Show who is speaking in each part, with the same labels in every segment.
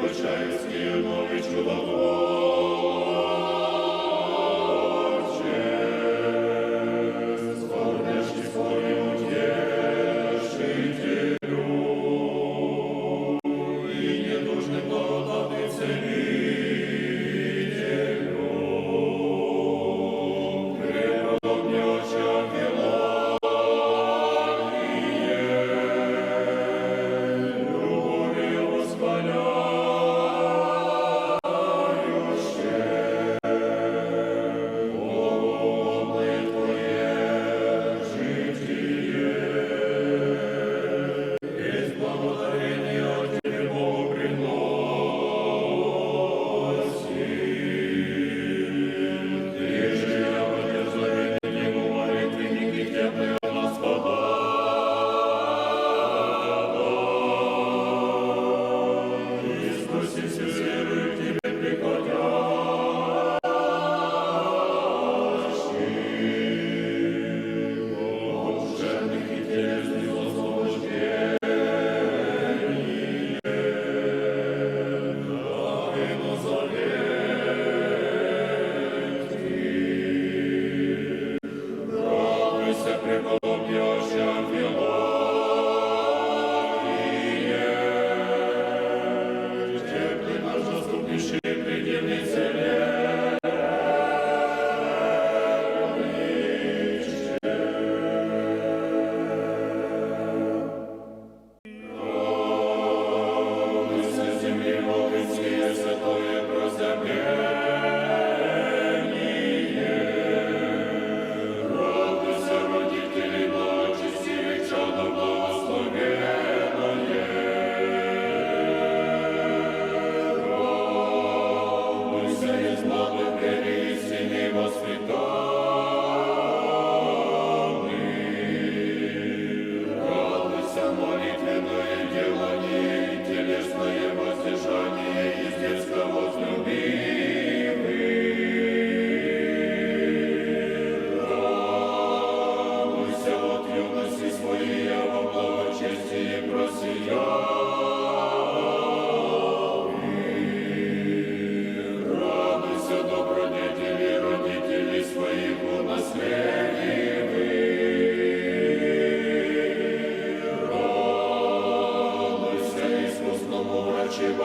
Speaker 1: Почаївський, новий чудово.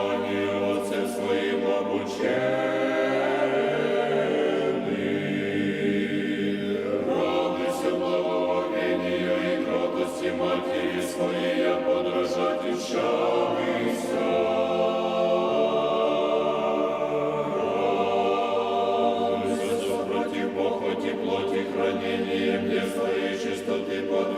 Speaker 1: Господі, оце своїм обучений, радуйся благоволінню і кротості матері своєї, а. Плоти хранения, мне своей чистоты под